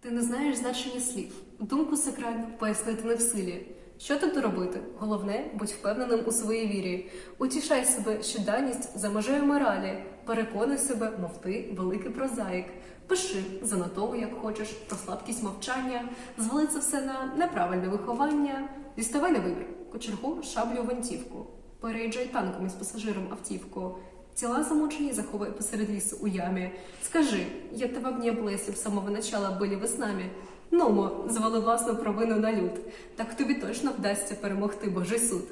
Ти не знаєш значення слів. Думку сакральну пояснити не в силі. Що тут робити? Головне, будь впевненим у своїй вірі. Утішай себе, що даність за межею моралі. Переконуй себе, мов ти великий прозаїк. Пиши, занотовуй, як хочеш, про слабкість мовчання, звали це все на неправильне виховання. Діставай на вибір, кочергу, шаблю, гвинтівку. Переїжджай танком із пасажиром автівку. Тіла замучені заховай посеред лісу у ямі. Скажи, я тебе б не з самого начала були ви з нами. Нумо, звали власну провину на люд. Так тобі точно вдасться перемогти Божий суд.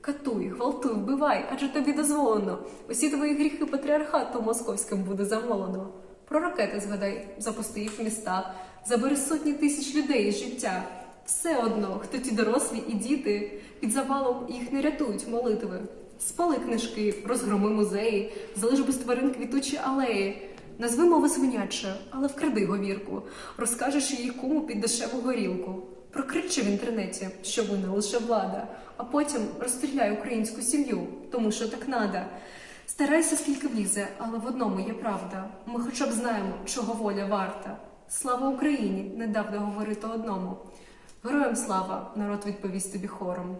Катуй, гвалтуй, вбивай, адже тобі дозволено. Усі твої гріхи патріархату московським буде замолено. Про ракети згадай, запусти їх в міста, забери сотні тисяч людей з життя. Все одно, хто ті дорослі і діти, під завалом їх не рятують молитви. Спали книжки, розгроми музеї, залиш без тварин квітучі алеї. Назви мови свиняче, але вкради говірку, розкажеш її кому під дешеву горілку. Прокричи в інтернеті, що винна лише влада, а потім розстріляй українську сім'ю, тому що так надо. Старайся скільки влізе, але в одному є правда. Ми хоча б знаємо, чого воля варта. Слава Україні! Не дав договорити одному. Героям слава, народ відповість тобі хором.